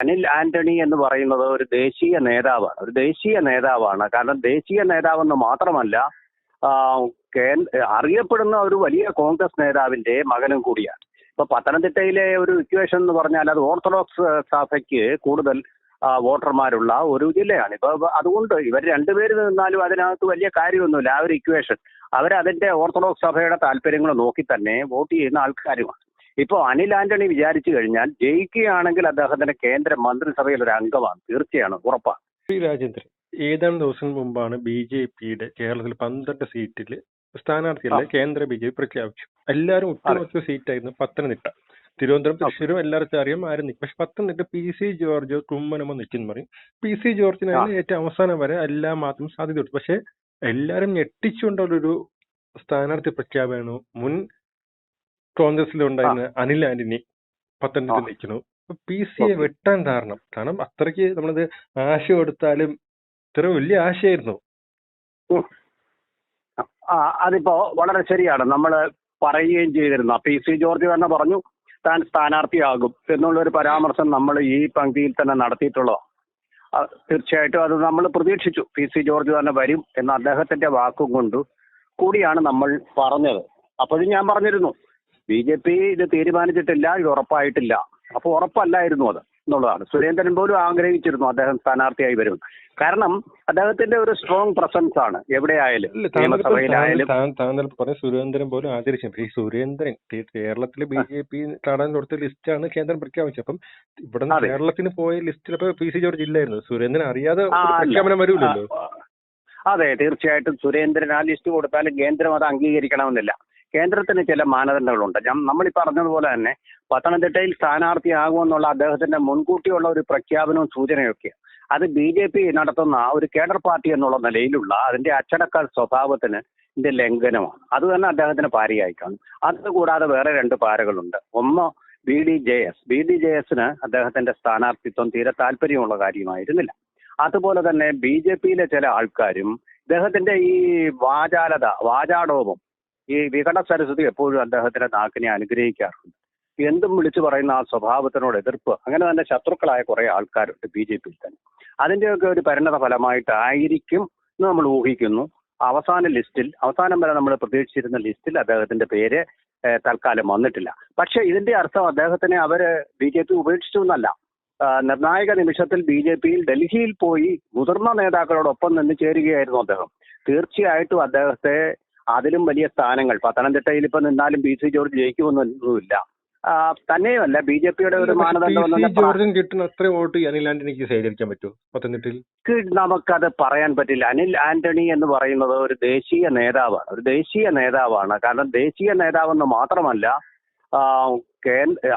അനിൽ ആന്റണി എന്ന് പറയുന്നത് ഒരു ദേശീയ നേതാവാണ്. ഒരു ദേശീയ നേതാവാണ്. കാരണം ദേശീയ നേതാവെന്ന് മാത്രമല്ല അറിയപ്പെടുന്ന ഒരു വലിയ കോൺഗ്രസ് നേതാവിന്റെ മകനും കൂടിയാണ്. ഇപ്പൊ പത്തനംതിട്ടയിലെ ഒരു ഇക്വേഷൻ എന്ന് പറഞ്ഞാൽ അത് ഓർത്തഡോക്സ് സഭയ്ക്ക് കൂടുതൽ വോട്ടർമാരുള്ള ഒരു ജില്ലയാണ്. ഇപ്പൊ അതുകൊണ്ട് ഇവർ രണ്ടുപേര് നിന്നാലും അതിനകത്ത് വലിയ കാര്യമൊന്നുമില്ല. ആ ഒരു ഇക്വേഷൻ അവരതിന്റെ ഓർത്തഡോക്സ് സഭയുടെ താല്പര്യങ്ങൾ നോക്കി തന്നെ വോട്ട് ചെയ്യുന്ന ആൾക്കാരുമാണ്. ഇപ്പോൾ അനിൽ ആന്റണി വിചാരിച്ചു കഴിഞ്ഞാൽ ജയിക്കുകയാണെങ്കിൽ അദ്ദേഹത്തിന്റെ കേന്ദ്ര മന്ത്രിസഭയിൽ ഒരു അംഗമാണ്. തീർച്ചയാണ് ഉറപ്പാണ്. ശ്രീ രാജേന്ദ്രൻ ഏതാനും ദിവസം മുമ്പാണ് ബി ജെ പിയുടെ കേരളത്തിൽ പന്ത്രണ്ട് സീറ്റിൽ സ്ഥാനാർത്ഥികളെ കേന്ദ്ര ബി ജെ പി പ്രഖ്യാപിച്ചു. എല്ലാവരും ഒട്ടുമിക്ക സീറ്റായിരുന്നു പത്തനംതിട്ട. തിരുവനന്തപുരം തൃശ്ശൂരും എല്ലാവർക്കും അറിയാം ആരും നിൽക്കും പക്ഷെ പത്തനംതിട്ട പി സി ജോർജ് കുമ്മനമോ നിൽക്കുന്നു പറയും. പി സി ജോർജിനാണ് ഏറ്റവും അവസാനം വരെ എല്ലാ മാത്രം സാധ്യത കൊടുത്തു പക്ഷെ എല്ലാവരും ഞെട്ടിച്ചുകൊണ്ടുള്ളൊരു സ്ഥാനാർത്ഥി പ്രഖ്യാപനമാണ് മുൻ കോൺഗ്രസിലുണ്ടായിരുന്ന അനിൽ ആന്റണി പത്തനംതിട്ട. നിൽക്കുന്നു. പി സിയെ വെട്ടാൻ കാരണം കാരണം അത്രയ്ക്ക് നമ്മളത് ആശ കൊടുത്താലും ഇത്ര വലിയ ആശയായിരുന്നു. അതിപ്പോ വളരെ ശരിയാണ്. നമ്മൾ പറയുകയും ചെയ്തിരുന്നു. പി സി ജോർജ് തന്നെ പറഞ്ഞു താൻ സ്ഥാനാർത്ഥിയാകും എന്നുള്ള ഒരു പരാമർശം നമ്മൾ ഈ പങ്ക്തിയിൽ തന്നെ നടത്തിയിട്ടുള്ളതാണ് തീർച്ചയായിട്ടും അത് നമ്മൾ പ്രതീക്ഷിച്ചു. പി സി ജോർജ് തന്നെ വരും എന്ന അദ്ദേഹത്തിന്റെ വാക്കും കൊണ്ട് കൂടിയാണ് നമ്മൾ പറഞ്ഞത്. അപ്പോഴും ഞാൻ പറഞ്ഞിരുന്നു ബി ജെ പി ഇത് തീരുമാനിച്ചിട്ടില്ല ഇത് ഉറപ്പായിട്ടില്ല. അപ്പോൾ ഉറപ്പല്ലായിരുന്നു അത് എന്നുള്ളതാണ്. സുരേന്ദ്രൻ പോലും ആഗ്രഹിച്ചിരുന്നു അദ്ദേഹം സ്ഥാനാർത്ഥിയായി വരും. കാരണം അദ്ദേഹത്തിന്റെ ഒരു സ്ട്രോങ് പ്രസൻസ് ആണ്. എവിടെയായാലും നിയമസഭയിലായാലും. പറഞ്ഞ സുരേന്ദ്രൻ പോലും ആദരിച്ചു. ഈ സുരേന്ദ്രൻ കേരളത്തിലെ ബി ജെ പി കാണാൻ കൊടുത്ത ലിസ്റ്റാണ് കേന്ദ്രം പ്രഖ്യാപിച്ചത്. അപ്പം ഇവിടെ കേരളത്തിന് പോയ ലിസ്റ്റിൽ ഇപ്പൊ പി സി ജോർജ് ഇല്ലായിരുന്നു. സുരേന്ദ്രൻ അറിയാതെ പ്രഖ്യാപനം വരൂലല്ലോ? അതെ തീർച്ചയായിട്ടും സുരേന്ദ്രൻ ആ ലിസ്റ്റ് കൊടുത്താലും കേന്ദ്രം അത് അംഗീകരിക്കണമെന്നില്ല. കേന്ദ്രത്തിന് ചില മാനദണ്ഡങ്ങളുണ്ട്. ഞാൻ നമ്മൾ ഈ പറഞ്ഞതുപോലെ തന്നെ പത്തനംതിട്ടയിൽ സ്ഥാനാർത്ഥിയാകുമെന്നുള്ള അദ്ദേഹത്തിന്റെ മുൻകൂട്ടിയുള്ള ഒരു പ്രഖ്യാപനവും സൂചനയൊക്കെയാണ് അത് ബി ജെ പി നടത്തുന്ന ഒരു കേഡർ പാർട്ടി എന്നുള്ള നിലയിലുള്ള അതിന്റെ അച്ചടക്ക സ്വഭാവത്തിന് ഇതിന്റെ ലംഘനമാണ്. അത് തന്നെ അദ്ദേഹത്തിന് പാരയായി കാണും അതുകൂടാതെ വേറെ രണ്ട് പാരകളുണ്ട്. ഒന്ന് B D J S. B D J എസിന് അദ്ദേഹത്തിന്റെ സ്ഥാനാർത്ഥിത്വം തീരെ താല്പര്യമുള്ള കാര്യമായിരുന്നില്ല. അതുപോലെ തന്നെ ബി ജെ പിയിലെ ചില ആൾക്കാരും അദ്ദേഹത്തിന്റെ ഈ വാചാലത വാചാടോപം ഈ വികട സരസ്വതി എപ്പോഴും അദ്ദേഹത്തിന്റെ നാക്കിനെ അനുഗ്രഹിക്കാറുണ്ട്. എന്തും വിളിച്ചു പറയുന്ന ആ സ്വഭാവത്തിനോട് എതിർപ്പ്. അങ്ങനെ തന്നെ ശത്രുക്കളായ കുറെ ആൾക്കാരുണ്ട് ബി ജെ പിയിൽ തന്നെ. അതിന്റെയൊക്കെ ഒരു പരിണത ഫലമായിട്ടായിരിക്കും എന്ന് നമ്മൾ ഊഹിക്കുന്നു. അവസാന ലിസ്റ്റിൽ അവസാനം വരെ നമ്മൾ പ്രതീക്ഷിച്ചിരുന്ന ലിസ്റ്റിൽ അദ്ദേഹത്തിന്റെ പേര് തൽക്കാലം വന്നിട്ടില്ല. പക്ഷേ ഇതിന്റെ അർത്ഥം അദ്ദേഹത്തിനെ അവർ ബി ജെ പി ഉപേക്ഷിച്ചു എന്നല്ല. നിർണായക നിമിഷത്തിൽ ബി ജെ പിയിൽ ഡൽഹിയിൽ പോയി മുതിർന്ന നേതാക്കളോടൊപ്പം നിന്ന് ചേരുകയായിരുന്നു അദ്ദേഹം. തീർച്ചയായിട്ടും അദ്ദേഹത്തെ അതിലും വലിയ സ്ഥാനങ്ങൾ. പത്തനംതിട്ടയിൽ ഇപ്പൊ നിന്നാലും ബി സി ജോർജ് ജയിക്കുമെന്നൊന്നുമില്ല. തന്നെയുമല്ല ബി ജെ പിയുടെ ഒരു മാനദണ്ഡം പി കിട്ടുന്ന അത്രയും വോട്ട് അനിൽ ആന്റണിക്ക് സ്വീകരിക്കാൻ പറ്റുമോ? പത്തനംതിട്ടയിൽ? നമുക്ക് നമുക്കത് പറയാൻ പറ്റില്ല. അനിൽ ആന്റണി എന്ന് പറയുന്നത് ഒരു ദേശീയ നേതാവാണ്. ഒരു ദേശീയ നേതാവാണ്. കാരണം ദേശീയ നേതാവെന്ന് മാത്രമല്ല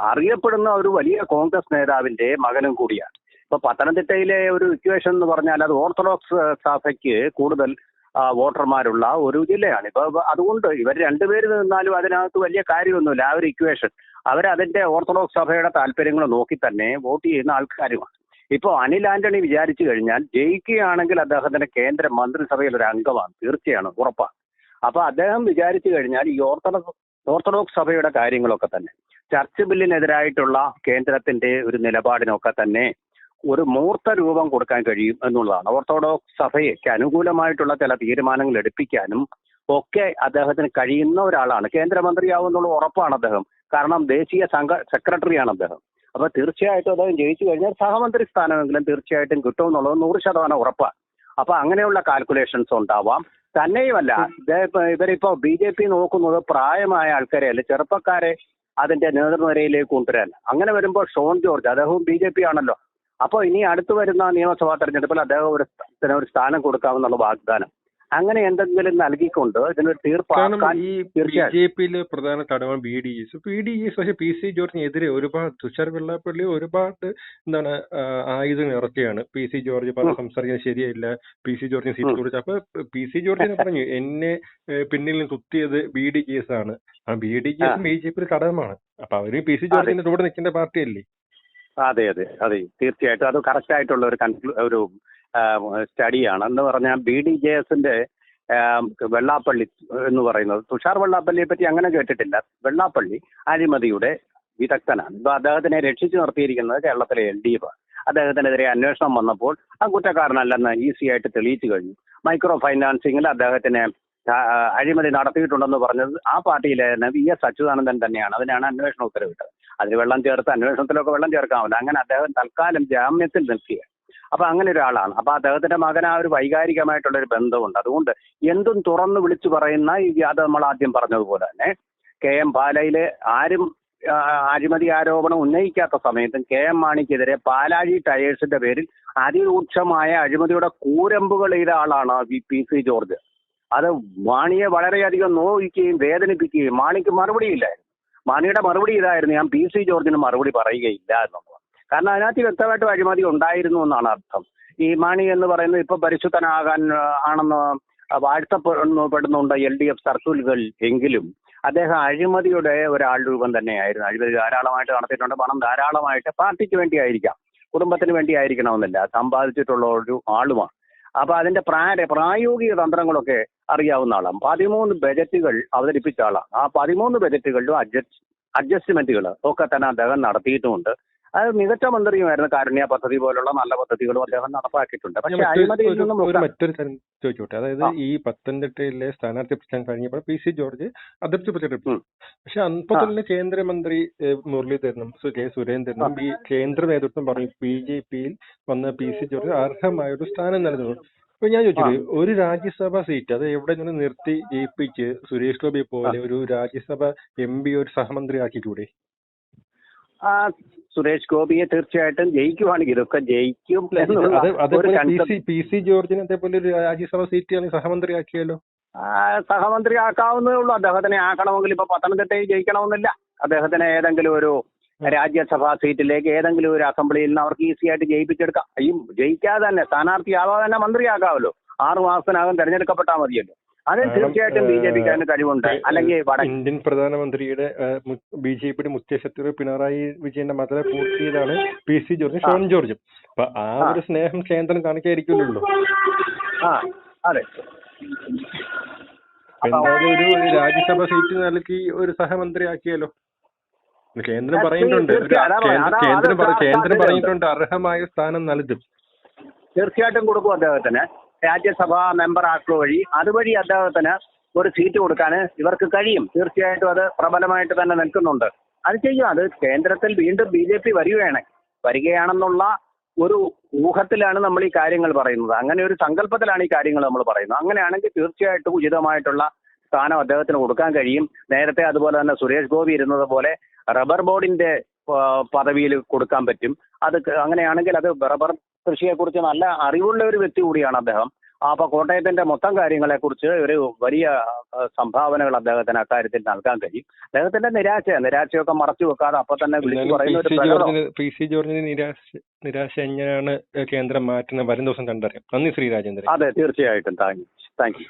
അറിയപ്പെടുന്ന ഒരു വലിയ കോൺഗ്രസ് നേതാവിന്റെ മകനും കൂടിയാണ്. ഇപ്പൊ പത്തനംതിട്ടയിലെ ഒരു ഇക്വേഷൻ എന്ന് പറഞ്ഞാൽ അത് ഓർത്തഡോക്സ് സഭയ്ക്ക് കൂടുതൽ വോട്ടർമാരുള്ള ഒരു ജില്ലയാണ്. ഇപ്പൊ അതുകൊണ്ട് ഇവർ രണ്ടുപേര് നിന്നാലും അതിനകത്ത് വലിയ കാര്യമൊന്നുമില്ല. ആ ഒരു ഇക്വേഷൻ അവരതിന്റെ ഓർത്തഡോക്സ് സഭയുടെ താല്പര്യങ്ങൾ നോക്കി തന്നെ വോട്ട് ചെയ്യുന്ന ആൾക്കാരുമാണ്. ഇപ്പോൾ അനിൽ ആന്റണി വിചാരിച്ചു കഴിഞ്ഞാൽ ജയിക്കുകയാണെങ്കിൽ അദ്ദേഹത്തിന്റെ കേന്ദ്ര മന്ത്രിസഭയിൽ ഒരു അംഗമാണ്. തീർച്ചയാണ് ഉറപ്പാണ്. അപ്പൊ അദ്ദേഹം വിചാരിച്ചു കഴിഞ്ഞാൽ ഈ ഓർത്തഡോക്സ് ഓർത്തഡോക്സ് സഭയുടെ കാര്യങ്ങളൊക്കെ തന്നെ ചർച്ച് ബില്ലിനെതിരായിട്ടുള്ള കേന്ദ്രത്തിന്റെ ഒരു നിലപാടിനൊക്കെ തന്നെ ഒരു മൂർത്ത രൂപം കൊടുക്കാൻ കഴിയും എന്നുള്ളതാണ്. ഓർത്തഡോക്സ് സഭയ്ക്ക് അനുകൂലമായിട്ടുള്ള ചില തീരുമാനങ്ങൾ എടുപ്പിക്കാനും ഒക്കെ അദ്ദേഹത്തിന് കഴിയുന്ന ഒരാളാണ്. കേന്ദ്രമന്ത്രിയാവുന്നുള്ള ഉറപ്പാണ് അദ്ദേഹം. കാരണം ദേശീയ സംഘ സെക്രട്ടറിയാണ് അദ്ദേഹം. അപ്പൊ തീർച്ചയായിട്ടും അദ്ദേഹം ജയിച്ചു കഴിഞ്ഞാൽ സഹമന്ത്രി സ്ഥാനമെങ്കിലും തീർച്ചയായിട്ടും കിട്ടുമെന്നുള്ളത് നൂറ് ശതമാനം ഉറപ്പാണ്. അപ്പൊ അങ്ങനെയുള്ള കാൽക്കുലേഷൻസ് ഉണ്ടാവാം. തന്നെയുമല്ല ഇവരിപ്പോ ബി ജെ പി നോക്കുന്നത് പ്രായമായ ആൾക്കാരെ അല്ലെ ചെറുപ്പക്കാരെ അതിന്റെ നേതൃനിരയിലേക്ക് കൊണ്ടുവരാൻ. അങ്ങനെ വരുമ്പോൾ ഷോൺ ജോർജ് അദ്ദേഹവും ബി ജെ പി ആണല്ലോ. അപ്പൊ ഇനി അടുത്തു വരുന്ന നിയമസഭാ തെരഞ്ഞെടുപ്പിൽ അദ്ദേഹം ഒരു ഒരു സ്ഥാനം കൊടുക്കാമെന്നുള്ള വാഗ്ദാനം. അങ്ങനെ എന്തെങ്കിലും നൽകിക്കൊണ്ട് ഇതിനൊരു തീർപ്പാക്കാൻ ഈ ബി ജെ പിയിലെ പ്രധാന ഘടകം B D S B D S പക്ഷേ പി സി ജോർജിനെതിരെ ഒരുപാട് തുഷാർ വെള്ളാപ്പള്ളി ഒരുപാട് എന്താണ് ആയുധം ഇറക്കിയാണ്. പി സി ജോർജ് പറഞ്ഞ. സംസാരിക്കാൻ ശരിയല്ല പി സി ജോർജിന് സീറ്റ്. കൊടുത്തു അപ്പൊ പി സി ജോർജിനെ പറഞ്ഞു എന്നെ പിന്നിൽ നിന്ന് കുത്തിയത് ബി ഡി ജെ എസ് ആണ്. ആ B D J. S B J പിയുടെ ഘടകമാണ് അപ്പൊ അവർ പി സി ജോർജിന്റെ കൂടെ നിൽക്കേണ്ട പാർട്ടിയല്ലേ? അതെ അതെ. അതെ. തീർച്ചയായിട്ടും. അത് കറക്റ്റ് ആയിട്ടുള്ള ഒരു കൺക്ലൂ ഒരു സ്റ്റഡിയാണ്. എന്ന് പറഞ്ഞാൽ ബി ഡി ജെ എസിന്റെ വെള്ളാപ്പള്ളി എന്ന് പറയുന്നത്. തുഷാർ വെള്ളാപ്പള്ളിയെ പറ്റി അങ്ങനെ കേട്ടിട്ടില്ല. വെള്ളാപ്പള്ളി അഴിമതിയുടെ വിദഗ്ധനാണ്. ഇപ്പൊ അദ്ദേഹത്തിനെ രക്ഷിച്ചു നിർത്തിയിരിക്കുന്നത് കേരളത്തിലെ എൽ ഡി എഫ്. അദ്ദേഹത്തിനെതിരെ അന്വേഷണം വന്നപ്പോൾ ആ കുറ്റക്കാരനല്ലെന്ന് ഈസി ആയിട്ട് തെളിയിച്ചു കഴിഞ്ഞു. മൈക്രോ ഫൈനാൻസിങ്ങിൽ അദ്ദേഹത്തിന് അഴിമതി നടത്തിയിട്ടുണ്ടെന്ന് പറഞ്ഞത് ആ പാർട്ടിയിലെ വി എസ് അച്യുതാനന്ദൻ തന്നെയാണ്. അതിനാണ് അന്വേഷണം ഉത്തരവിട്ടത്. അതിൽ വെള്ളം ചേർത്ത് അന്വേഷണത്തിലൊക്കെ വെള്ളം ചേർക്കാമല്ലോ. അങ്ങനെ അദ്ദേഹം തൽക്കാലം ജാമ്യത്തിൽ നിൽക്കുക അപ്പൊ അങ്ങനെ ഒരാളാണ്. അപ്പൊ അദ്ദേഹത്തിന്റെ മകൻ ആ ഒരു വൈകാരികമായിട്ടുള്ള ഒരു ബന്ധമുണ്ട്. അതുകൊണ്ട് എന്തും തുറന്നു വിളിച്ചു പറയുന്ന അത് നമ്മൾ ആദ്യം പറഞ്ഞതുപോലെ തന്നെ കെ എം പാലയിലെ ആരും അഴിമതി ആരോപണം ഉന്നയിക്കാത്ത സമയത്തും കെ എം മാണിക്കെതിരെ പാലാഴി ടയേഴ്സിന്റെ പേരിൽ അതിരൂക്ഷമായ അഴിമതിയുടെ കൂരമ്പുകൾ ചെയ്ത ആളാണ് വി പി സി ജോർജ്. അത് മാണിയെ വളരെയധികം നോവിക്കുകയും വേദനിപ്പിക്കുകയും മാണിക്ക് മറുപടിയില്ലായിരുന്നു. മാണിയുടെ മറുപടി ഇതായിരുന്നു. ഞാൻ പി സി ജോർജിന് മറുപടി പറയുകയില്ല എന്നുള്ളത്. കാരണം അതിനകത്ത് വ്യക്തമായിട്ട് അഴിമതി ഉണ്ടായിരുന്നു എന്നാണ് അർത്ഥം. ഈ മാണി എന്ന് പറയുന്നത് ഇപ്പൊ പരിശുദ്ധനാകാൻ ആണെന്ന് വാഴ്ത്തപ്പെടുന്നുണ്ട് എൽ ഡി എഫ് സർക്കിളുകൾ എങ്കിലും അദ്ദേഹം അഴിമതിയുടെ ഒരാൾ രൂപം തന്നെയായിരുന്നു. അഴിമതി ധാരാളമായിട്ട് നടത്തിയിട്ടുണ്ട്. പണം ധാരാളമായിട്ട് പാർട്ടിക്ക് വേണ്ടി വേണ്ടിയായിരിക്കാം കുടുംബത്തിന് വേണ്ടി ആയിരിക്കണമെന്നില്ല സമ്പാദിച്ചിട്ടുള്ള ഒരു ആളുമാണ്. അപ്പൊ അതിന്റെ പ്രായ പ്രായോഗിക തന്ത്രങ്ങളൊക്കെ അറിയാവുന്ന ആളാണ് പതിമൂന്ന് ബജറ്റുകൾ അവതരിപ്പിച്ച ആളാണ് ആ പതിമൂന്ന് ബജറ്റുകളിലും അഡ്ജസ്റ്റ് അഡ്ജസ്റ്റ്മെന്റുകൾ ഒക്കെ തന്നെ അദ്ദേഹം നടത്തിയിട്ടുമുണ്ട്. അത് മികച്ച മന്ത്രിയുമായിരുന്നു കാരുണ്യ പദ്ധതി പോലുള്ള നല്ല പദ്ധതികളും അദ്ദേഹം നടപ്പാക്കിയിട്ടുണ്ട്. പക്ഷേ അഴിമതിയിൽ നിന്നും മറ്റൊരു ചോദിച്ചോട്ടെ? അതായത്. ഈ പത്തനംതിട്ടയിലെ സ്ഥാനാർത്ഥി പ്രഖ്യാപനം കഴിഞ്ഞപ്പോൾ പി സി ജോർജ് അതിർത്തി പ്രചരിപ്പിച്ചു. പക്ഷെ അപ്പൊ തന്നെ കേന്ദ്രമന്ത്രി മുരളീധരനും കെ സുരേന്ദ്രനും ഈ കേന്ദ്ര നേതൃത്വം പറഞ്ഞു ബി ജെ പിയിൽ വന്ന പി സി ജോർജ് അർഹമായ ഒരു സ്ഥാനം നൽകുന്നു. അപ്പൊ ഞാൻ ചോദിച്ചത് ഒരു രാജ്യസഭാ സീറ്റ് അത് എവിടെ നിന്ന് നിർത്തി ജയിപ്പിച്ച് സുരേഷ് ഗോപി പോലെ ഒരു രാജ്യസഭ എം പി ഒരു സഹമന്ത്രി ആക്കിക്കൂടെ? സുരേഷ് ഗോപിയെ തീർച്ചയായിട്ടും ജയിക്കുവാണെങ്കിൽ ഇതൊക്കെ ജയിക്കും പി സി ജോർജിനെ അതേപോലെ ഒരു രാജ്യസഭ സീറ്റ് സഹമന്ത്രി ആക്കിയല്ലോ സഹമന്ത്രി ആക്കാവുന്നേ ഉള്ളൂ. അദ്ദേഹത്തിനെ ആക്കണമെങ്കിൽ ഇപ്പൊ പത്തനംതിട്ടയിൽ ജയിക്കണമെന്നില്ല. അദ്ദേഹത്തിന് ഏതെങ്കിലും ഒരു രാജ്യസഭാ സീറ്റിലേക്ക് ഏതെങ്കിലും ഒരു അസംബ്ലിയിൽ നിന്ന് അവർക്ക് ഈസി ആയിട്ട് ജയിപ്പിച്ചെടുക്കാം. ഈ ജയിക്കാതെ തന്നെ സ്ഥാനാർത്ഥിയാവാതെ തന്നെ മന്ത്രിയാക്കാമല്ലോ. ആറു മാസത്തിനകം തെരഞ്ഞെടുക്കപ്പെട്ടാൽ മതിയല്ലോ. കാരണം, തീർച്ചയായിട്ടും ബി ജെ പിക്ക് അതിന് കഴിവുണ്ട്. അല്ലെങ്കിൽ ഇന്ത്യൻ പ്രധാനമന്ത്രിയുടെ ബി ജെ പിയുടെ മുഖ്യശത്രു പിണറായി വിജയന്റെ മകളെ പൂർത്തിയതാണ് പി സി ജോർജ് ഷോൺ ജോർജും. അപ്പൊ ആ. ഒരു സ്നേഹം കേന്ദ്രം കാണിക്കായിരിക്കുമല്ലോ ആ അതെ. എന്തായാലും ഒരു രാജ്യസഭ സീറ്റ് നൽകി ഒരു സഹമന്ത്രി ആക്കിയാലോ കേന്ദ്രം പറയുന്നുണ്ട്. കേന്ദ്ര- കേന്ദ്രം. പറഞ്ഞിട്ടുണ്ട് അർഹമായ സ്ഥാനം നൽകും. തീർച്ചയായിട്ടും കൊടുക്കും അദ്ദേഹത്തിന്. രാജ്യസഭാ മെമ്പർ ആക്കുക വഴി അതുവഴി അദ്ദേഹത്തിന് ഒരു സീറ്റ് കൊടുക്കാൻ ഇവർക്ക് കഴിയും. തീർച്ചയായിട്ടും അത് പ്രബലമായിട്ട് തന്നെ നിൽക്കുന്നുണ്ട്. അത് ചെയ്യും. അത് കേന്ദ്രത്തിൽ വീണ്ടും ബി ജെ പി വരികയാണ്. വരികയാണെന്നുള്ള ഒരു ഊഹത്തിലാണ് നമ്മൾ ഈ കാര്യങ്ങൾ പറയുന്നത്. അങ്ങനെ ഒരു സങ്കല്പത്തിലാണ് ഈ കാര്യങ്ങൾ നമ്മൾ പറയുന്നത്. അങ്ങനെയാണെങ്കിൽ തീർച്ചയായിട്ടും ഉചിതമായിട്ടുള്ള സ്ഥാനം അദ്ദേഹത്തിന് കൊടുക്കാൻ കഴിയും. നേരത്തെ അതുപോലെ തന്നെ സുരേഷ് ഗോപി ഇരുന്നത് പോലെ റബ്ബർ ബോർഡിന്റെ പദവിയിൽ കൊടുക്കാൻ പറ്റും. അത് അങ്ങനെയാണെങ്കിൽ അത് റബ്ബർ കൃഷിയെക്കുറിച്ച് നല്ല അറിവുള്ള ഒരു വ്യക്തി കൂടിയാണ് അദ്ദേഹം. അപ്പൊ കോട്ടയത്തിന്റെ മൊത്തം കാര്യങ്ങളെക്കുറിച്ച് ഒരു വലിയ സംഭാവനകൾ അദ്ദേഹത്തിന് അക്കാര്യത്തിൽ നൽകാൻ കഴിയും. അദ്ദേഹത്തിന്റെ നിരാശ നിരാശയൊക്കെ മറച്ചു വെക്കാതെ അപ്പൊ തന്നെ വിളിച്ചു പി പറയുന്ന സി. പ്രകടനം. ജോർജിന് പി. സി. ജോർജിന് നിരാശ നിരാശ എങ്ങനെയാണ് കേന്ദ്രം മാറ്റുന്നത്? വരും ദിവസം കണ്ടറിയാം. നന്ദി ശ്രീ രാജേന്ദ്രൻ. അതെ തീർച്ചയായിട്ടും. Thank you. Thank you.